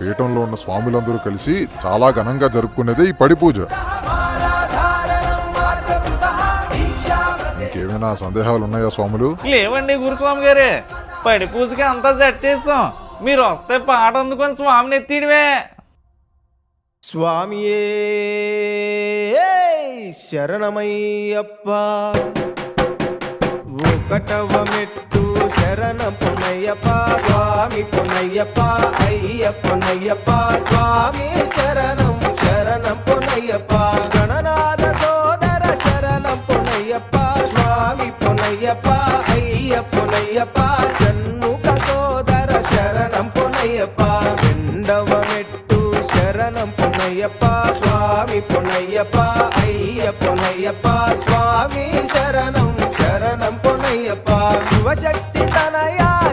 పీఠంలో ఉన్న స్వాములందరూ కలిసి చాలా ఘనంగా జరుపుకునేదే ఈ పడి పూజ. ఇంకేమైనా సందేహాలు ఉన్నాయా స్వాములు? లేవండి గురుస్వామి గారే. పడి పూజకి అంతా సెట్ చేస్తాం. మీరు వస్తే పాట అందుకొని స్వామిని ఎత్తిడివే. స్వామియే శరణమయ్యప్ప. ఒకటవ మెట్టు சரணம் பொன்னையப்பா சுவாமி பொன்னையப்பா ஐயப்பொன்னையப்பா சுவாமி சரணம் சரணம் பொன்னையப்பா. கணநாத சோதர சரணம் பொன்னையப்பா சுவாமி பொன்னையப்பா ஐயப்பொன்னையப்பா சண்முக சோதர சரணம் பொன்னையப்பா. ரெண்டவமெட்டு சரணம் பொன்னையப்பா சுவாமி பொன்னையப்பா ஐயப்பொன்னையப்பா சுவாமி சரணம் శివశక్తి తనయా?